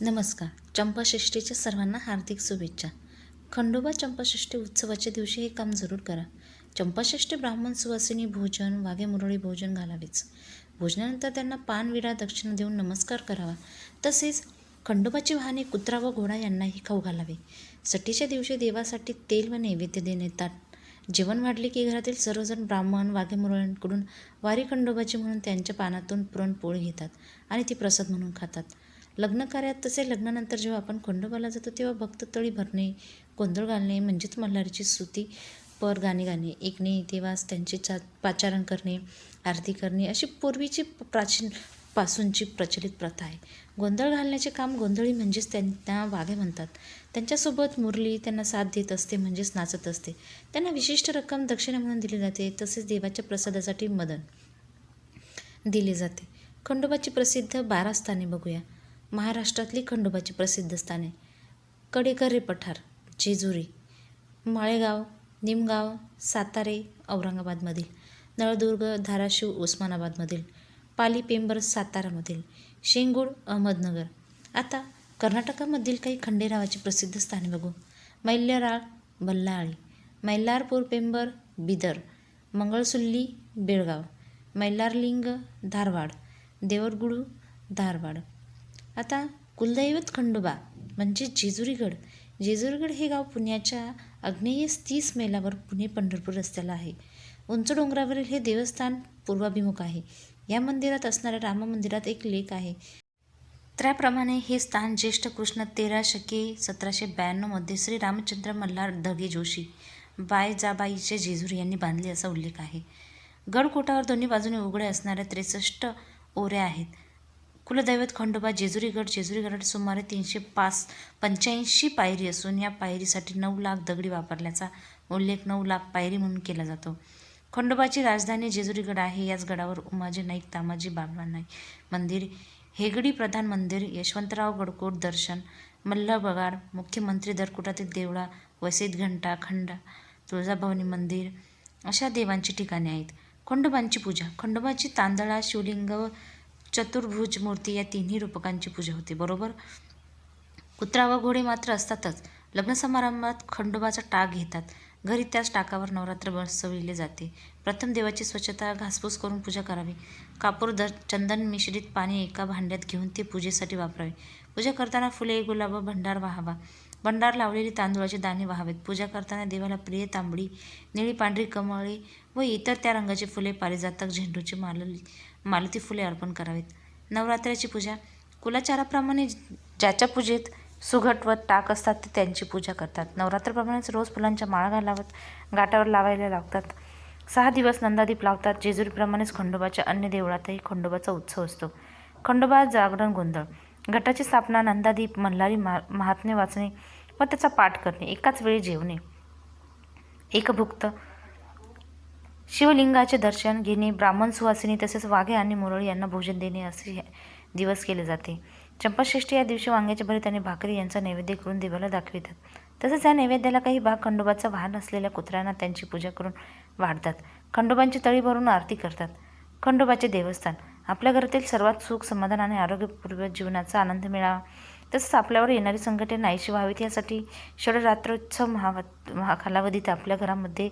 नमस्कार. चंपाषष्ठीच्या सर्वांना हार्दिक शुभेच्छा. खंडोबा चंपाषष्ठी उत्सवाच्या दिवशी हे काम जरूर करा. चंपाषष्ठी ब्राह्मण सुवासिनी भोजन वाघे मुरळी भोजन घालावेच. भोजनानंतर त्यांना पान विडा दक्षिणा देऊन नमस्कार करावा. तसेच खंडोबाची वाहने कुत्रा व घोडा यांनाही खाऊ घालावे. सटीच्या दिवशी देवासाठी तेल व नैवेद्य देण्यात येतात जेवण वाढले की घरातील सर्वजण ब्राह्मण वाघे मुरळ्यांकडून वारी खंडोबाची म्हणून त्यांच्या पानातून पुरणपोळी घेतात आणि ती प्रसाद म्हणून खातात. लग्नकार्यात तसे लग्नानंतर जेव्हा आपण खंडोबाला जातो तेव्हा भक्त तळी भरणे गोंधळ घालणे म्हणजेच मल्हारीची स्तुती पर गाणे गाणे ऐकणे देवास त्यांचे चा पाचारण करणे आरती करणे अशी पूर्वीची प्राचीन पासूनची प्रचलित प्रथा आहे. गोंधळ घालण्याचे काम गोंधळी म्हणजेच त्यांना वाघे म्हणतात. त्यांच्यासोबत मुरली त्यांना साथ देत असते म्हणजेच नाचत असते. त्यांना विशिष्ट रक्कम दक्षिणा म्हणून दिली जाते तसेच देवाच्या प्रसादासाठी मदन दिले जाते. खंडोबाची प्रसिद्ध बारा स्थाने बघूया. महाराष्ट्रातली खंडोबाची प्रसिद्ध स्थाने. कडेकर्रे पठार जेजुरी माळेगाव निमगाव सातारे औरंगाबादमधील नळदुर्ग धाराशिव उस्मानाबादमधील पाली पेंबर सातारामधील शेंगूळ अहमदनगर. आता कर्नाटकामधील काही खंडेरावाची प्रसिद्ध स्थाने बघू. मैल्याराळ बल्लाळी मैलारपूर पेंबर बिदर मंगळसुल्ली बेळगाव मैलारलिंग धारवाड देवरगुडू धारवाड. आता कुलदैवत खंडोबा म्हणजे जेजुरीगड. जेजुरीगड हे गाव पुण्याच्या आग्नेयेस तीस मैलावर पुणे पंढरपूर रस्त्याला आहे. उंच डोंगरावरील हे देवस्थान पूर्वाभिमुख आहे. या मंदिरात असणाऱ्या राम मंदिरात एक लेख आहे. त्याप्रमाणे हे स्थान ज्येष्ठ कृष्ण तेरा शके सतराशे ब्याण्णवमध्ये श्री रामचंद्र मल्हार धगे जोशी बायजाबाईचे जेजुरी यांनी बांधले असा उल्लेख आहे. गडकोटावर दोन्ही बाजूने उघडे असणाऱ्या त्रेसष्ट ओऱ्या आहेत. कुलदैवत खंडोबा जेजुरीगड जेजुरीगड सुमारे तीनशे पाच पंच्याऐंशी पायरी असून या पायरीसाठी नऊ लाख दगडी वापरल्याचा उल्लेख नऊ लाख पायरी म्हणून केला जातो. खंडोबाची राजधानी जेजुरीगड आहे. याच गडावर उमाजी नाईक तामाजी बाबा नाईक मंदिर हेगडी प्रधान मंदिर यशवंतराव गडकोट दर्शन मल्ल बगाड मुख्यमंत्री दरकुटातील देवळा वसईत घंटा खंडा तुळजाभवानी मंदिर अशा देवांची ठिकाणे आहेत. खंडोबांची पूजा खंडोबाची तांदळा शिवलिंग व चतुर्भुज मूर्ती या तिन्ही रूपकांची पूजा होते बरोबर? कुत्रा व घोडे मात्र असतातच. लग्न समारंभात खंडोबाचा टाक घेतात. घरी त्याच टाकावर नवरात्र बसविले जाते. प्रथम देवाची स्वच्छता घासपूस करून पूजा करावी. कापूर दर चंदन मिश्रित पाणी एका भांड्यात घेऊन ते पूजेसाठी वापरावे. पूजा करताना फुले गुलाब व भंडार वाहावा. भंडार लावलेले तांदूळाचे दाणे व्हावेत. पूजा करताना देवाला प्रिय तांबडी निळी पांढरी कमळे व इतर त्या रंगाची फुले पारिजातक झेंडूची मालली मालती फुले अर्पण करावीत. नवरात्राची पूजा. कुलाचाराप्रमाणे ज्याच्या पूजेत सुघट व टाक असतात ते त्यांची पूजा करतात. नवरात्राप्रमाणेच रोज फुलांच्या माळा घालावत गाठावर लावायला लागतात सहा दिवस नंदादीप लावतात. जेजुरीप्रमाणेच खंडोबाच्या अन्य देवळातही खंडोबाचा उत्सव असतो. खंडोबा जागरण गोंधळ. घटाची स्थापना नंदादीप मल्हारी मा महात्म्य वाचणे व त्याचा पाठ करणे एकाच वेळी जेवणे. एकभुक्त शिवलिंगाचे दर्शन घेणे ब्राह्मण सुवासिनी तसेच वाघे आणि मुरळी यांना भोजन देणे असे दिवस केले जाते. चंपाषष्ठी या दिवशी वांग्याचे भरीत आणि भाकरी यांचा नैवेद्य करून देवाला दाखवितात. तसेच या नैवेद्याला काही भाग खंडोबाचा वाहन असलेल्या कुत्र्यांना त्यांची पूजा करून वाढतात. खंडोबांची तळी भरून आरती करतात. खंडोबाचे देवस्थान आपल्या घरातील सर्वात सुख समाधान आणि आरोग्यपूर्वक जीवनाचा आनंद मिळावा. तसंच आपल्यावर येणारी संकटे नाहीशी व्हावीत. यासाठी षडरात्रोत्सव महा महा कालावधीत आपल्या घरामध्ये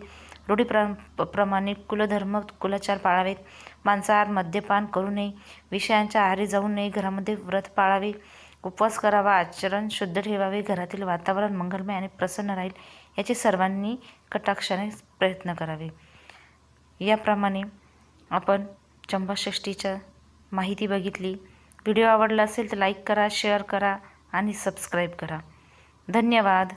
रूढी प्र प्रमाणे कुलधर्म कुलाचार पाळावेत. मांसाहार मद्यपान करू नये. विषयांच्या आहारी जाऊ नये. घरामध्ये व्रत पाळावे. उपवास करावा. आचरण शुद्ध ठेवावे. घरातील वातावरण मंगलमय आणि प्रसन्न राहील याचे सर्वांनी कटाक्षाने प्रयत्न करावे. याप्रमाणे आपण चंपाषष्ठीच्या माहिती बघितली. व्हिडिओ आवडला असेल तर लाईक करा शेअर करा आणि सबस्क्राईब करा. धन्यवाद.